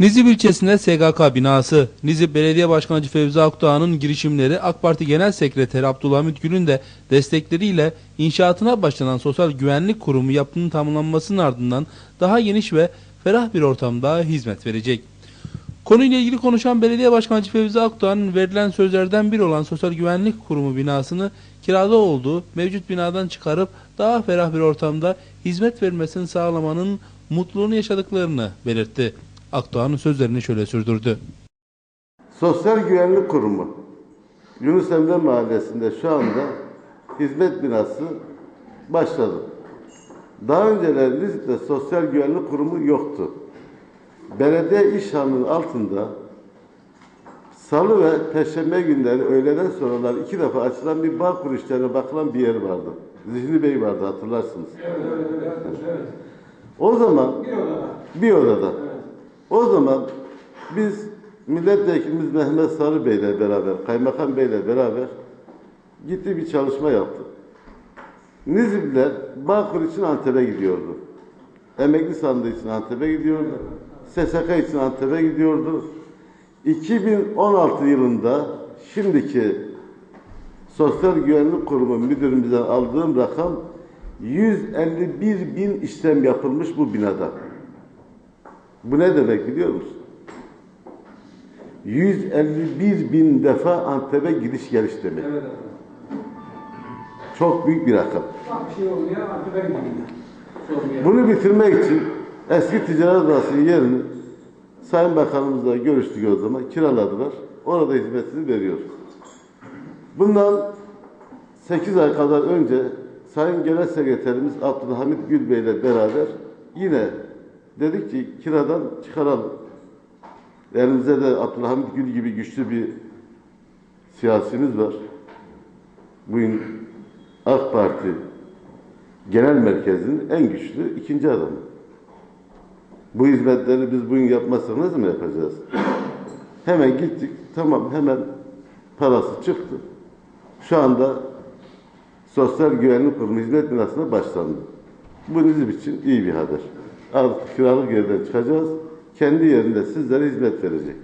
Nizip ilçesinde SGK binası, Nizip Belediye Başkanı Fevzi Akdoğan'ın girişimleri AK Parti Genel Sekreteri Abdülhamit Gül'ün de destekleriyle inşaatına başlanan Sosyal Güvenlik Kurumu yapının tamamlanmasının ardından daha geniş ve ferah bir ortamda hizmet verecek. Konuyla ilgili konuşan Belediye Başkanı Fevzi Akdoğan verilen sözlerden biri olan Sosyal Güvenlik Kurumu binasını kirada olduğu mevcut binadan çıkarıp daha ferah bir ortamda hizmet vermesini sağlamanın mutluluğunu yaşadıklarını belirtti. Akdoğan sözlerini şöyle sürdürdü. Sosyal Güvenlik Kurumu Yunus Emre Mahallesi'nde şu anda hizmet binası başladı. Daha önceler Nizip'te Sosyal Güvenlik Kurumu yoktu. Belediye İşhanı'nın altında Salı ve Perşembe günleri öğleden sonralar iki defa açılan bir bağ kur işlerine bakılan bir yer vardı. Zihni Bey vardı hatırlarsınız. O zaman bir odada. O zaman biz milletvekilimiz Mehmet Sarı Bey ile beraber, Kaymakam Bey ile beraber gitti bir çalışma yaptı. Nizipler Bağkur için Antep'e gidiyordu. Emekli sandığı için Antep'e gidiyordu. SSK için Antep'e gidiyordu. 2016 yılında şimdiki Sosyal Güvenlik Kurumu müdürümüzden aldığım rakam 151 bin işlem yapılmış bu binada. Bu ne demek biliyor musun? 151 bin defa Antep'e gidiş geliş demek. Evet efendim. Çok büyük bir rakam. Bak bir şey ben gideyim. Sormuyor. Bunu bitirmek için eski ticaret odasının yerini Sayın Bakanımızla görüştük o zaman. Kiraladılar. Orada hizmetini veriyor. Bundan 8 ay kadar önce Sayın Genel Sekreterimiz Abdülhamit Gül Bey ile beraber yine dedik ki kiradan çıkaralım. Elimizde de Abdülhamit Gül gibi güçlü bir siyasimiz var. Bugün AK Parti genel merkezinin en güçlü ikinci adamı. Bu hizmetleri biz bugün yapmazsak ne zaman yapacağız? Hemen gittik, tamam hemen parası çıktı. Şu anda Sosyal Güvenlik Kurumu hizmet binasına başlandı. Bu bizim için iyi bir haber. Artık kiralık yerden çıkacağız. Kendi yerinde sizlere hizmet verecek.